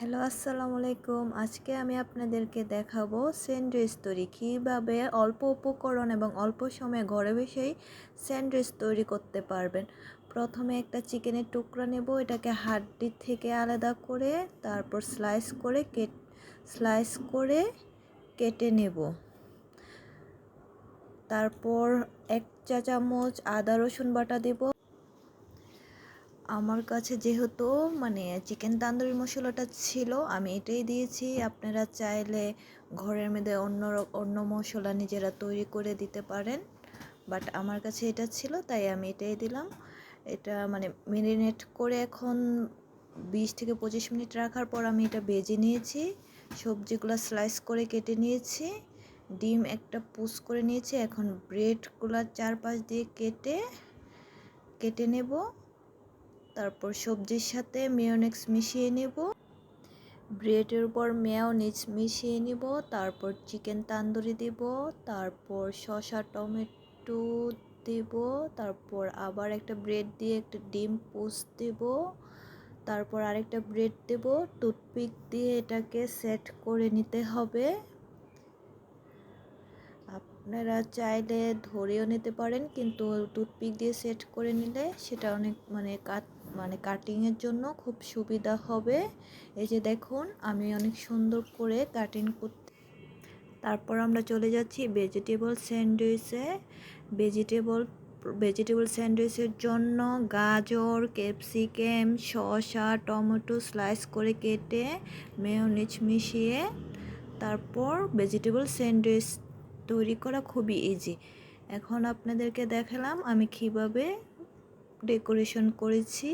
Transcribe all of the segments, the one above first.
Hello, আসসালামু আলাইকুম। আজকে আমি আপনাদেরকে দেখাবো স্যান্ডউইচ তৈরি। কীভাবে অল্প উপকরণ এবং অল্প সময়ে ঘরে বসেই স্যান্ডউইচ তৈরি করতে পারবেন। প্রথমে একটা চিকেনের টুকরা নেব, এটাকে হাড্ডি থেকে আলাদা করে, তারপর স্লাইস করে কেট, স্লাইস করে কেটে নেব। তারপর এক চা চামচ আদা রসুন বাটা দেব। আমার কাছে যেহেতু মানে চিকেন তান্দুরি মশলাটা ছিল, আমি এটাই দিয়েছি। আপনারা চাইলে ঘরের মধ্যে অন্য অন্য মশলা নিজেরা তৈরি করে দিতে পারেন। বাট আমার কাছে এটা ছিল, তাই আমি এটাই দিলাম। এটা মানে মেরিনেট করে এখন বিশ থেকে পঁচিশ মিনিট রাখার পর আমি এটা বেজে নিয়েছি। সবজিগুলো স্লাইস করে কেটে নিয়েছি। ডিম একটা পুষ করে নিয়েছি। এখন ব্রেডগুলো চারপাশ দিয়ে কেটে কেটে নেব। তারপর সবজির সাথে মেয়োনেক্স মিশিয়ে নেব। ব্রেডের উপর মেয়োনিজ মিশিয়ে নিব, তারপর চিকেন তান্দুরি দেব, তারপর শসা, টমেটো দেব, তারপর আবার একটা ব্রেড দিয়ে একটা ডিম পোস্ট দেব, তারপর আরেকটা ব্রেড দেব। টুথপিক দিয়ে এটাকে সেট করে নিতে হবে। আপনারা চাইলে ধরেও নিতে পারেন, কিন্তু টুথপিক দিয়ে সেট করে নিলে সেটা অনেক মানে কাট মানে কাটিংয়ের জন্য খুব সুবিধা হবে। এই যে দেখুন, আমি অনেক সুন্দর করে কাটিং করতে তারপর আমরা চলে যাচ্ছি ভেজিটেবল স্যান্ডউইচে ভেজিটেবল ভেজিটেবল স্যান্ডউইচের জন্য গাজর ক্যাপসিকাম শসা, টমেটো স্লাইস করে কেটে মেয়োনিজ মিশিয়ে তারপর ভেজিটেবল স্যান্ডউইচ তৈরি করা খুবই ইজি এখন আপনাদেরকে দেখালাম আমি কীভাবে ডেকোরেশন করেছি।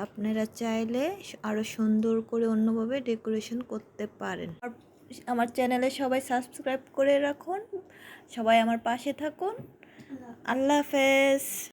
আপনারা চাইলে আরও সুন্দর করে অন্যভাবে ডেকোরেশন করতে পারেন। আমার চ্যানেলে সবাই সাবস্ক্রাইব করে রাখুন। সবাই আমার পাশে থাকুন। আল্লাহ হাফেজ।